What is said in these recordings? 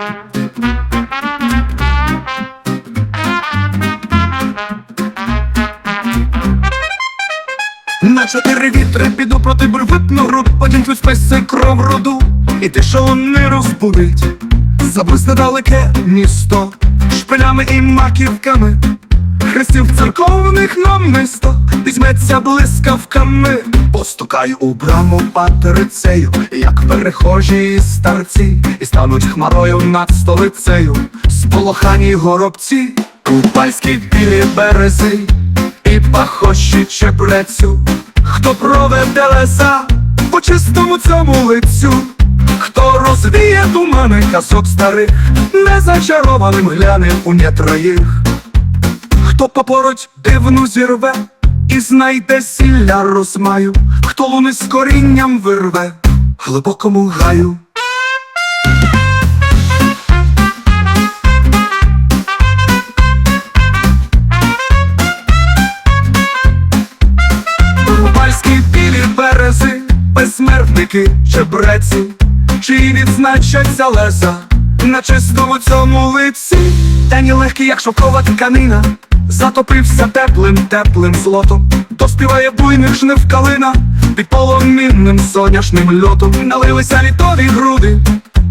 На чотири вітри піду проти бурвитну груд Подінчу списи кров роду. І тишу не розбудить Заблисне далеке місто Шпилями і маківками. Хрестів церковних намисто Візьметься блискавками Постукаю у браму патерицею Як перехожі старці І стануть хмарою над столицею. Сполохані горобці Купальські білі берези і пахощі чебрецю, хто проведе леса по чистому цьому лицю, хто розвіє тумани казок старих, незачарованим гляне у нєтра їх, хто попороть дивну зірве і знайде сілля розмаю, хто луни з корінням вирве глибокому гаю. Рубальські білі берези, безсмертники, чебреці, чи відзначаться леса на чистому цьому лиці, День легкий, як шовкова тканина, затопився теплим, теплим злотом, доспіває буйних жнив калина, під поломінним соняшним льотом. Налилися літові груди,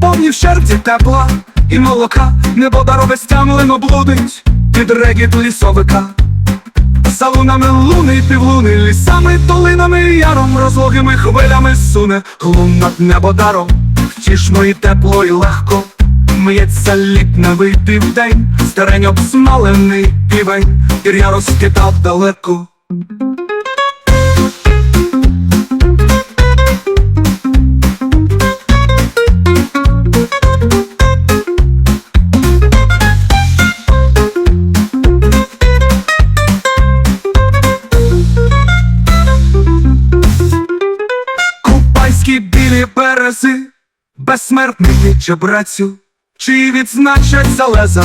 повні в щербці тепла і молока, небо дарове стямлено блудить під регіт лісовика. За лунами луни й півлуни, лісами, долинами, яром, розлогими хвилями суне. Лун над небодаром, втішно і тепло, і легко Миється літневий південь, старень обсмалений півень, Ір'я розкидав далеко. Купайські білі берези, безсмертники чебрецю, чи відзначаться леза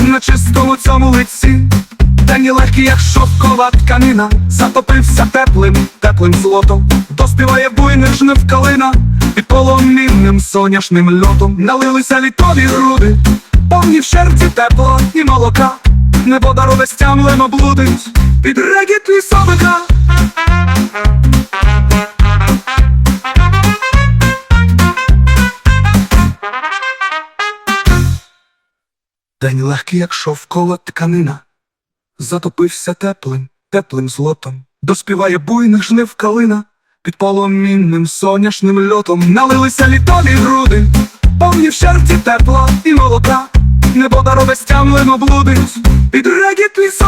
на чистому цьому лиці, День легкий, як шовкова тканина, затопився теплим, теплим злотом, доспіває буйних жнив калина, під поломінним соняшним льотом. Налилися літові груди, повні в щербці тепла і молока, небо дарове стямлено блудить, під регіт лісовика. День легкий, як шовкова тканина, затопився теплим, теплим злотом, доспіває буйних жнив калина, під поломінним соняшним льотом налилися літові груди, повні в щербці тепла і молока, небо дарове стямлено блудить, під регіт лісовика.